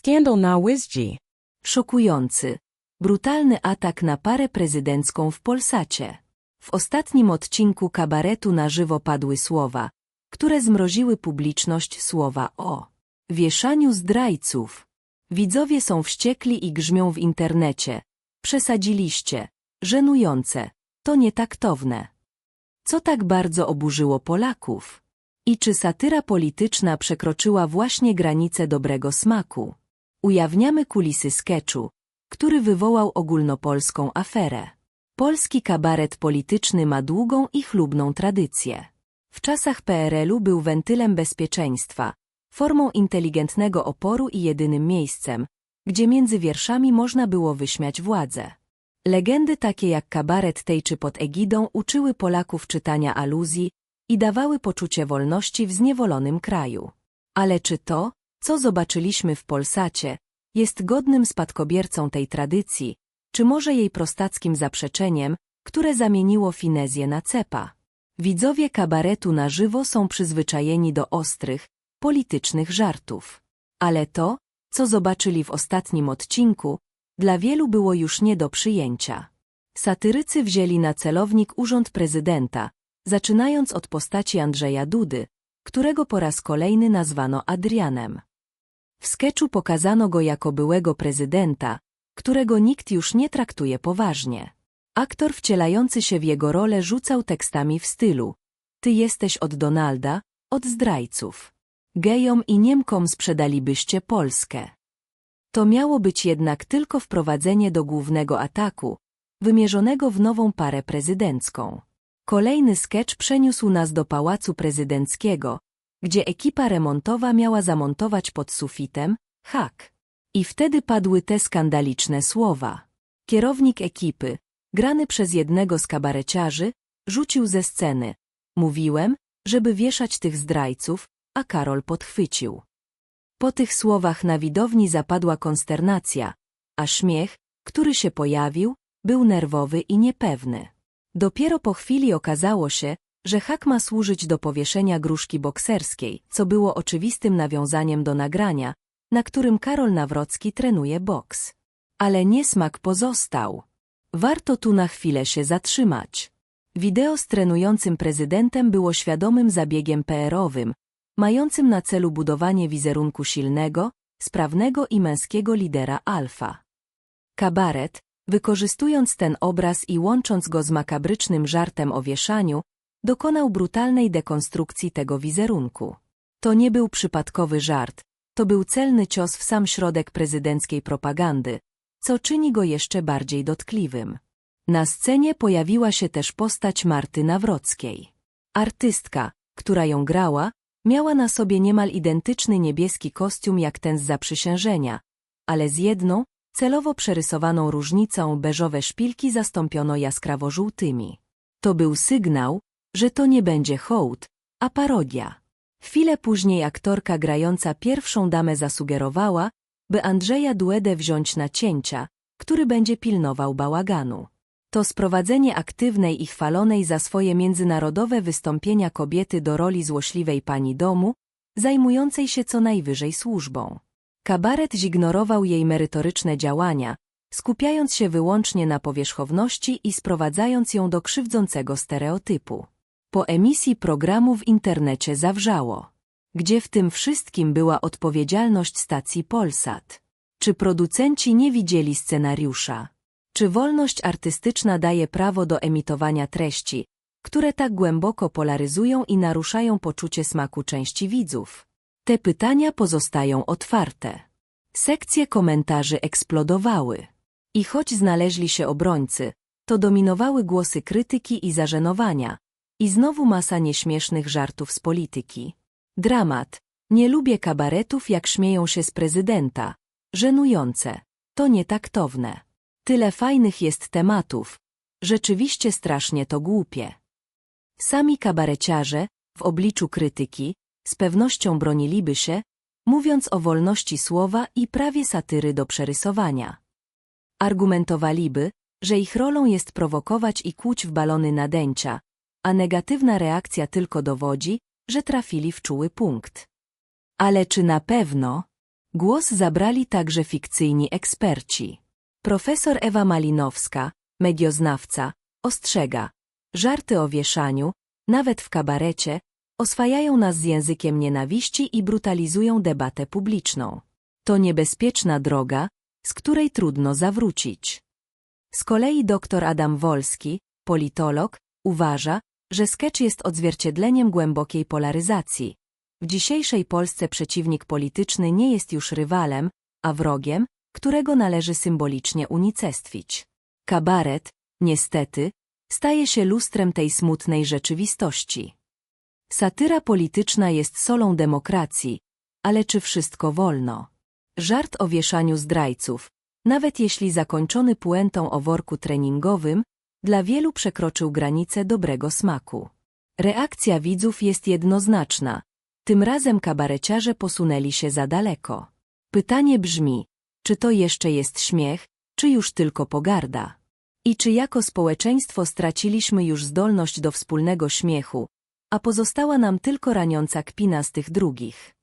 Scandal na Wisg. Szokujący. Brutalny atak na parę prezydencką w Polsacie. W ostatnim odcinku kabaretu na żywo padły słowa, które zmroziły publiczność słowa o wieszaniu zdrajców. Widzowie są wściekli i grzmią w internecie. Przesadziliście. Żenujące. To nietaktowne. Co tak bardzo oburzyło Polaków? I czy satyra polityczna przekroczyła właśnie granice dobrego smaku? Ujawniamy kulisy sketchu, który wywołał ogólnopolską aferę. Polski kabaret polityczny ma długą i chlubną tradycję. W czasach PRL-u był wentylem bezpieczeństwa, formą inteligentnego oporu i jedynym miejscem, gdzie między wierszami można było wyśmiać władzę. Legendy takie jak kabaret tej czy pod egidą uczyły Polaków czytania aluzji i dawały poczucie wolności w zniewolonym kraju. Ale czy to, co zobaczyliśmy w Polsacie, jest godnym spadkobiercą tej tradycji, czy może jej prostackim zaprzeczeniem, które zamieniło finezję na cepa? Widzowie kabaretu na żywo są przyzwyczajeni do ostrych, politycznych żartów. Ale to, co zobaczyli w ostatnim odcinku, dla wielu było już nie do przyjęcia. Satyrycy wzięli na celownik urząd prezydenta, zaczynając od postaci Andrzeja Dudy, którego po raz kolejny nazwano Adrianem. W sketchu pokazano go jako byłego prezydenta, którego nikt już nie traktuje poważnie. Aktor wcielający się w jego rolę rzucał tekstami w stylu Ty jesteś od Donalda, od zdrajców. Gejom i Niemkom sprzedalibyście Polskę. To miało być jednak tylko wprowadzenie do głównego ataku, wymierzonego w nową parę prezydencką. Kolejny sketch przeniósł nas do Pałacu Prezydenckiego, gdzie ekipa remontowa miała zamontować pod sufitem hak. I wtedy padły te skandaliczne słowa. Kierownik ekipy, grany przez jednego z kabareciarzy, rzucił ze sceny. Mówiłem, żeby wieszać tych zdrajców, a Karol podchwycił. Po tych słowach na widowni zapadła konsternacja, a śmiech, który się pojawił, był nerwowy i niepewny. Dopiero po chwili okazało się, że hak ma służyć do powieszenia gruszki bokserskiej, co było oczywistym nawiązaniem do nagrania, na którym Karol Nawrocki trenuje boks. Ale niesmak pozostał. Warto tu na chwilę się zatrzymać. Wideo z trenującym prezydentem było świadomym zabiegiem PR-owym, mającym na celu budowanie wizerunku silnego, sprawnego i męskiego lidera alfa. Kabaret, wykorzystując ten obraz i łącząc go z makabrycznym żartem o wieszaniu, dokonał brutalnej dekonstrukcji tego wizerunku. To nie był przypadkowy żart, to był celny cios w sam środek prezydenckiej propagandy, co czyni go jeszcze bardziej dotkliwym. Na scenie pojawiła się też postać Marty Nawrockiej. Artystka, która ją grała, miała na sobie niemal identyczny niebieski kostium jak ten z zaprzysiężenia, ale z jedną, celowo przerysowaną różnicą beżowe szpilki zastąpiono jaskrawo-żółtymi. To był sygnał, że to nie będzie hołd, a parodia. Chwilę później aktorka grająca pierwszą damę zasugerowała, by Andrzeja Duedę wziąć na cięcia, który będzie pilnował bałaganu. To sprowadzenie aktywnej i chwalonej za swoje międzynarodowe wystąpienia kobiety do roli złośliwej pani domu, zajmującej się co najwyżej służbą. Kabaret zignorował jej merytoryczne działania, skupiając się wyłącznie na powierzchowności i sprowadzając ją do krzywdzącego stereotypu. Po emisji programu w internecie zawrzało. Gdzie w tym wszystkim była odpowiedzialność stacji Polsat? Czy producenci nie widzieli scenariusza? Czy wolność artystyczna daje prawo do emitowania treści, które tak głęboko polaryzują i naruszają poczucie smaku części widzów? Te pytania pozostają otwarte. Sekcje komentarzy eksplodowały. I choć znaleźli się obrońcy, to dominowały głosy krytyki i zażenowania, i znowu masa nieśmiesznych żartów z polityki. Dramat. Nie lubię kabaretów, jak śmieją się z prezydenta. Żenujące. To nietaktowne. Tyle fajnych jest tematów. Rzeczywiście strasznie to głupie. Sami kabareciarze, w obliczu krytyki, z pewnością broniliby się, mówiąc o wolności słowa i prawie satyry do przerysowania. Argumentowaliby, że ich rolą jest prowokować i kłuć w balony nadęcia, a negatywna reakcja tylko dowodzi, że trafili w czuły punkt. Ale czy na pewno? Głos zabrali także fikcyjni eksperci. Profesor Ewa Malinowska, medioznawca, ostrzega. Żarty o wieszaniu, nawet w kabarecie, oswajają nas z językiem nienawiści i brutalizują debatę publiczną. To niebezpieczna droga, z której trudno zawrócić. Z kolei dr Adam Wolski, politolog, uważa, że sketch jest odzwierciedleniem głębokiej polaryzacji. W dzisiejszej Polsce przeciwnik polityczny nie jest już rywalem, a wrogiem, którego należy symbolicznie unicestwić. Kabaret, niestety, staje się lustrem tej smutnej rzeczywistości. Satyra polityczna jest solą demokracji, ale czy wszystko wolno? Żart o wieszaniu zdrajców, nawet jeśli zakończony puentą o worku treningowym, dla wielu przekroczył granicę dobrego smaku. Reakcja widzów jest jednoznaczna. Tym razem kabareciarze posunęli się za daleko. Pytanie brzmi, czy to jeszcze jest śmiech, czy już tylko pogarda? I czy jako społeczeństwo straciliśmy już zdolność do wspólnego śmiechu, a pozostała nam tylko raniąca kpina z tych drugich?